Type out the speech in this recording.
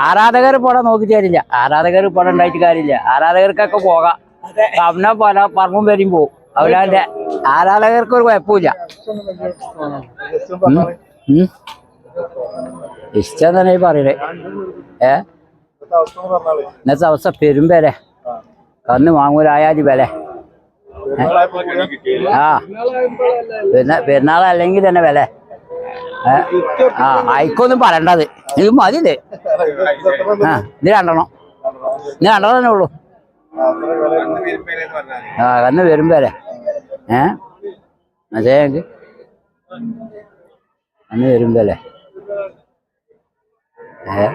ആരാധകർ പോടാ നോക്കി തരില്ല ആരാധകർ പോടാ ഉണ്ടായിട്ട് കാര്യമില്ല. ആരാധകർക്കൊക്കെ പോകാം. അവനെ പല പറമ്പും പേരും പോവും. അവലാന്റെ ആരാധകർക്ക് ഒരു കുഴപ്പമില്ല. ഇഷ്ടം തന്നെ പറയണേ ഏ? ഇന്നത്തെ അവസ്ഥ പെരും പേരെ. കന്ന് വാങ്ങൂലായാതി വില ആ. പിന്നെ പെരുന്നാളല്ലെങ്കിൽ തന്നെ വില? ആ അയക്കൊന്നും പറയണ്ടത്. ഇത് മതിയില്ലേ? ആ ഇത് രണ്ടെണ്ണം. ഇത് രണ്ടെണ്ണം തന്നെ ഉള്ളൂ. ആ കന്ന് വരും പേരെ. ഏ? അതേ എനിക്ക് അന്ന് വരും പേരെ. ഏ?